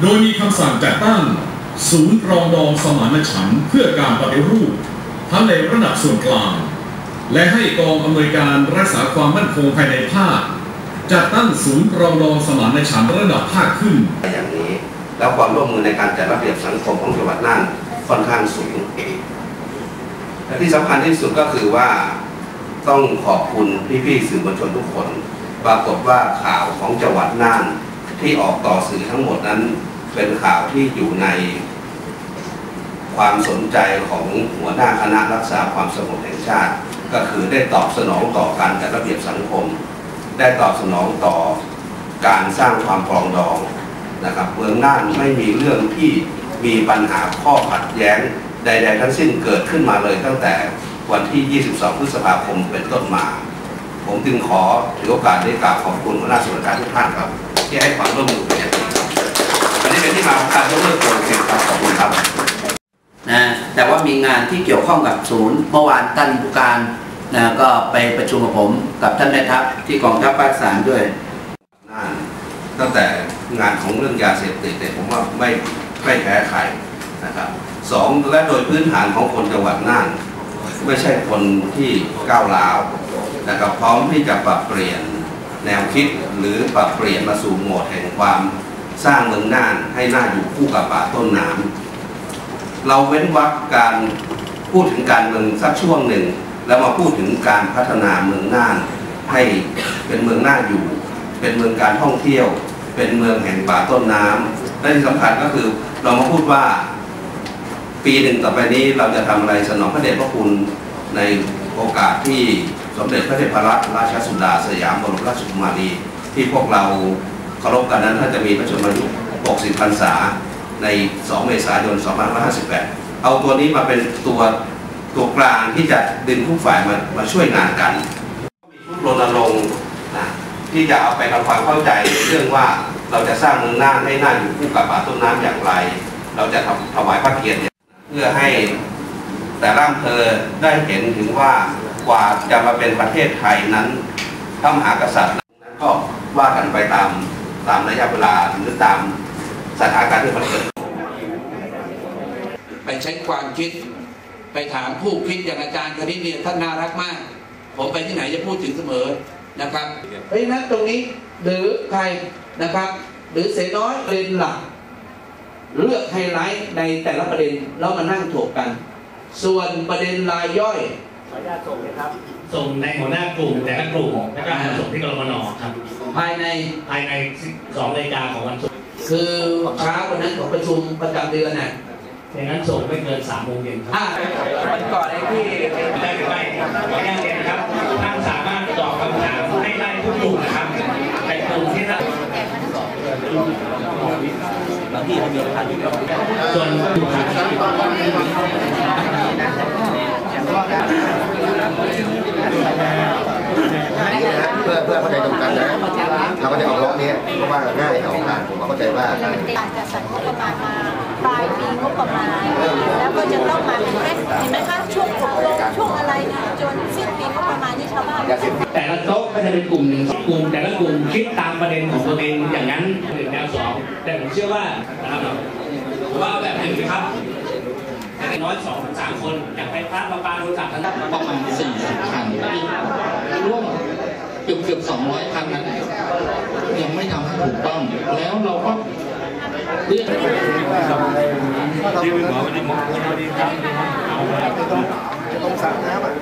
โดยมีคำสั่งจัดตั้ง ศูนย์รองดองสมานฉันท์เพื่อการปฏิรูป ทั้งในระดับส่วนกลาง และให้กองอำนวยการรักษาความมั่นคงภายในภาคจัดตั้งศูนย์รองดองสมานฉันท์ระดับภาคขึ้น อย่างนี้ แล้วความร่วมมือในการจัดระเบียบสังคมของจังหวัดน่านค่อนข้างสูงและที่สำคัญที่สุดก็คือว่าต้องขอบคุณพี่ๆสื่อมวลชนทุกคน ปรากฏว่าข่าวของจังหวัดน่าน ที่ออกต่อสื่อทั้งหมดนั้น เป็นข่าวที่อยู่ในความสนใจของหัวหน้าคณะรักษาความสงบแห่งชาติ ก็คือได้ตอบสนองต่อการจัดระเบียบสังคม ได้ตอบสนองต่อการสร้างความปรองดองนะครับเมืองน่านไม่มีเรื่องที่มีปัญหาข้อขัดแย้งใดๆทั้งสิ้นเกิดขึ้นมาเลยตั้งแต่วันที่ 22 พฤษภาคมเป็นต้นมา ผมจึงขอถือโอกาสได้กราบขอบคุณหัวหน้าส่วนราชการทุกท่านครับ ที่ให้ความร่วมมือเป็นอย่างดีครับอันนี้เป็นที่มาของการยกเลิกโปรเจกต์ครับขอบคุณครับนะแต่ว่ามีงานที่เกี่ยวข้องกับศูนย์เมื่อวานท่านผู้การนะก็ไปประชุมกับผมกับท่านแม่ทัพที่กองทัพภาคสามด้วยน่านตั้งแต่งานของเรื่องยาเสพติดเนี่ยผมว่าไม่ไม่แพ้ใครนะครับสองและโดยพื้นฐานของคนจังหวัดน่าน ไม่ใช่คนที่ก้าวร้าวนะครับพร้อมที่จะปรับเปลี่ยน แนวคิดหรือปรับเปลี่ยนมาสู่โหมดแห่งความสร้างเมืองน่านให้น่าอยู่คู่กับป่าต้นน้ำเราเว้นวรรคการพูดถึงการเมืองสักช่วงหนึ่ง แล้วมาพูดถึงการพัฒนาเมืองน่าน ให้เป็นเมืองน่าอยู่ เป็นเมืองการท่องเที่ยว เป็นเมืองแห่งป่าต้นน้ำและที่สำคัญก็คือเรามาพูดว่าปีหนึ่งต่อไปนี้เราจะทำอะไรสนองพระเดชพระคุณในโอกาสที่ สมเด็จพระเทพรัตนราชสุดาสยามบรมราชกุมารีที่พวกเราเคารพกันนั้นท่านจะมีพระชนมายุ 60 พรรษา ใน 2 เมษายน 2558 เอาตัวนี้มาเป็นตัวตัวกลางที่จะดึงทุกฝ่ายมามาช่วยงานกัน มีชุดรณรงค์นะที่จะเอาไปทำความเข้าใจเรื่องว่าเราจะสร้างเมืองน่านให้น่าอยู่คู่กับป่าต้นน้ำอย่างไร เราจะทำถวายพระเกียรติเนี่ยเพื่อให้แต่ละอำเภอได้เห็นถึงว่า กว่าจะมาเป็นประเทศไทยนั้นพระมหากษัตริย์นั้นก็ว่ากันไปตามตามระยะเวลาหรือตามสถานการณ์ที่มันเกิดไปใช้ความคิดไปถามผู้คิดอย่างอาจารย์คณิตเนี่ยท่านน่ารักมาก ผมไปที่ไหนจะพูดถึงเสมอนะครับเพราะฉะนั้นตรงนี้หรือใครนะครับ หรือเสน้อยเด็นหลัก เลือกไฮไลท์ในแต่ละประเด็นแล้วมานั่งถกกัน ส่วนประเด็นรายย่อย ส่งในหัวหน้ากลุ่มแต่ละกลุ่มแล้วก็มาส่งที่กรมนครับ ภายในภายใน2นาฬิกาของวันศุกร์คือเช้าวันนั้นของประชุมประจำเดือนน่ะอย่างนั้นส่งไม่เกิน3โมงเย็นครับอ่าวันก่อนไอ้ที่ได้หรือไม่ขอแจ้งเรียนนะครับท่านสามารถตอบคำถามให้ได้ทุกกลุ่มนะครับในกลุ่มที่ท่านส่วนกลุ่มครับ เพื่อเพื่อเข้าใจตรงกันนะเราก็จะเอาล็อกนี้เพราะว่าง่ายต่อการผมเข้าใจว่าอาจจะสั่งงบประมาณมาปลายปีงบประมาณ แล้วก็จะต้องมาเป็นแค่เห็นไหมคะช่วงอบรมช่วงอะไรจนสิ้นปีงบประมาณที่ชาวบ้านแต่ละโต๊ะก็จะเป็นกลุ่มหนึ่งกลุ่มแต่ละกลุ่มคิดตามประเด็นของตัวเองอย่างนั้นหนึ่งแนวสองแต่ผมเชื่อว่านะครับผมว่าเอาแบบหนึ่งนะครับ แต่น้อยสองถึงสามคนอย่างไปพระประปาโทรศัพท์ทั้งนั้นประมาณ40คันร่วมเกือบเกือบ200คันนั้นยังไม่ทำให้ถูกต้อง แล้วเราก็เรียกต้องสั่งน้ำอะ